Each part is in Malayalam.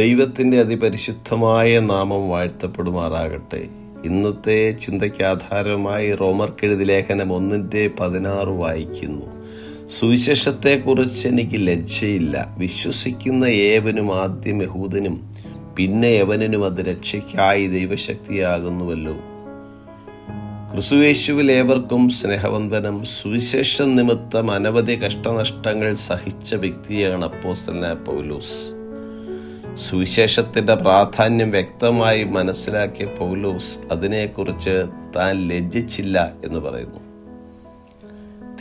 ദൈവത്തിന്റെ അതിപരിശുദ്ധമായ നാമം വാഴ്ത്തപ്പെടുമാറാകട്ടെ. ഇന്നത്തെ ചിന്തയ്ക്ക് ആധാരമായി റോമർക്കെഴുതി ലേഖനം ഒന്നിന്റെ പതിനാറ് വായിക്കുന്നു. സുവിശേഷത്തെക്കുറിച്ച് എനിക്ക് ലജ്ജയില്ല. വിശ്വസിക്കുന്ന ഏവനും ആദ്യം യഹൂദനും പിന്നെ യവനനും അത് രക്ഷയ്ക്കായി ദൈവശക്തിയാകുന്നുവല്ലോ. ക്രിസുവേശുവിൽ ഏവർക്കും സ്നേഹവന്ദനം. സുവിശേഷം നിമിത്തം അനവധി കഷ്ടനഷ്ടങ്ങൾ സഹിച്ച വ്യക്തിയാണ് അപ്പോസ്തലനായ പൗലോസ്. സുവിശേഷത്തിന്റെ പ്രാധാന്യം വ്യക്തമായി മനസ്സിലാക്കിയ പൗലോസ് അതിനെക്കുറിച്ച് താൻ ലജ്ജിച്ചില്ല എന്ന് പറയുന്നു.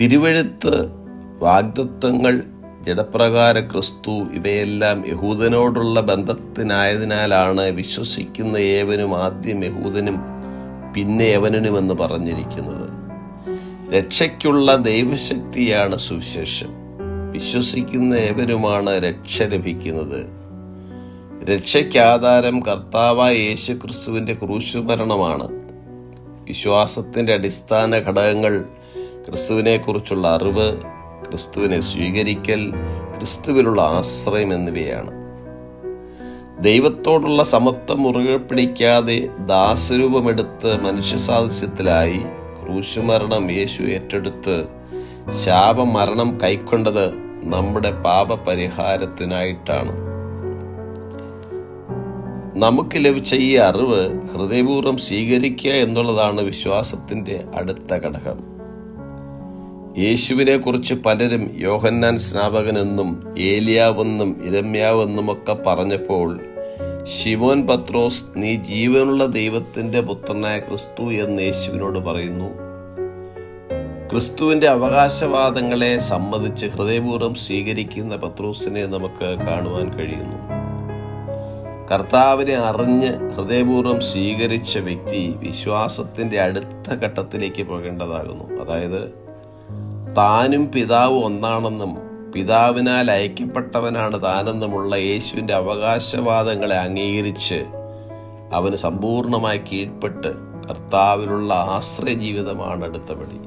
തിരുവഴുത്ത് വാഗ്ദത്വങ്ങൾ ജഡപ്രകാര ക്രിസ്തു ഇവയെല്ലാം യഹൂദനോടുള്ള ബന്ധത്തിനായതിനാലാണ് വിശ്വസിക്കുന്ന ഏവനും ആദ്യം യഹൂദനും പിന്നെ യവനനുമെന്ന് പറഞ്ഞിരിക്കുന്നത്. രക്ഷയ്ക്കുള്ള ദൈവശക്തിയാണ് സുവിശേഷം. വിശ്വസിക്കുന്ന ഏവരുമാണ് രക്ഷ ലഭിക്കുന്നത്. രക്ഷയ്ക്ക് ആധാരം കർത്താവായ യേശു ക്രിസ്തുവിന്റെ ക്രൂശുമരണമാണ്. വിശ്വാസത്തിന്റെ അടിസ്ഥാന ഘടകങ്ങൾ ക്രിസ്തുവിനെക്കുറിച്ചുള്ള അറിവ് ക്രിസ്തുവിനെ സ്വീകരിക്കൽ ക്രിസ്തുവിലുള്ള ആശ്രയം എന്നിവയാണ്. ദൈവത്തോടുള്ള സമത്വം മുറുകെ പിടിക്കാതെ ദാസരൂപമെടുത്ത് മനുഷ്യസാദൃശ്യത്തിലായി ക്രൂശുമരണം യേശു ഏറ്റെടുത്ത് ശാപമരണം കൈക്കൊണ്ടത് നമ്മുടെ പാപപരിഹാരത്തിനായിട്ടാണ്. നമുക്ക് ലഭിച്ച ഈ അറിവ് ഹൃദയപൂർവം സ്വീകരിക്കുക എന്നുള്ളതാണ് വിശ്വാസത്തിന്റെ അടുത്ത ഘടകം. യേശുവിനെ കുറിച്ച് പലരും യോഹന്നാൻ സ്നാപകനെന്നും ഏലിയാവെന്നും ഇരമ്യാവെന്നുമൊക്കെ പറഞ്ഞപ്പോൾ ശിവോൻ പത്രോസ് നീ ജീവനുള്ള ദൈവത്തിന്റെ പുത്രനായ ക്രിസ്തു എന്ന് യേശുവിനോട് പറയുന്നു. ക്രിസ്തുവിന്റെ അവകാശവാദങ്ങളെ സംബന്ധിച്ച് ഹൃദയപൂർവം സ്വീകരിക്കുന്ന പത്രോസിനെ നമുക്ക് കാണുവാൻ കഴിയുന്നു. കർത്താവിനെ അറിഞ്ഞ് ഹൃദയപൂർവം സ്വീകരിച്ച വ്യക്തി വിശ്വാസത്തിന്റെ അടുത്ത ഘട്ടത്തിലേക്ക് പോകേണ്ടതാകുന്നു. അതായത് താനും പിതാവ് ഒന്നാണെന്നും പിതാവിനാൽ അയക്കപ്പെട്ടവനാണ് താനെന്നുമുള്ള യേശുവിന്റെ അവകാശവാദങ്ങളെ അംഗീകരിച്ച് അവന് സമ്പൂർണമായി കീഴ്പ്പെട്ട് കർത്താവിനുള്ള ആശ്രയ ജീവിതമാണ് അടുത്ത പടി.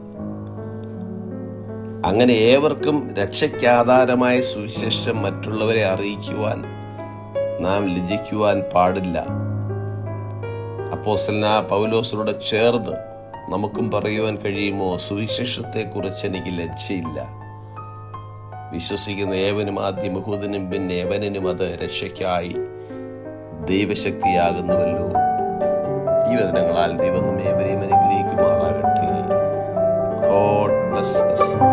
അങ്ങനെ ഏവർക്കും രക്ഷയ്ക്കാധാരമായ സുവിശേഷം മറ്റുള്ളവരെ അറിയിക്കുവാൻ നാം ലജിക്കുവാൻ പാടില്ല. അപ്പോസല പൗലോസിനോട് ചേർന്ന് നമുക്കും പറയുവാൻ കഴിയുമോ? സുവിശേഷത്തെക്കുറിച്ച് എനിക്ക് ലജ്ജയില്ല. വിശ്വസിക്കുന്ന ഏവനും ആദ്യ മുഹൂദനും പിന്നെ ഏവനും അത് രക്ഷയ്ക്കായി ദൈവശക്തിയാകുന്നുവല്ലോ. ഈ വചനങ്ങളാൽ ദൈവം ഏവരെയും അനുഗ്രഹിക്കുമാറാകട്ടെ. God bless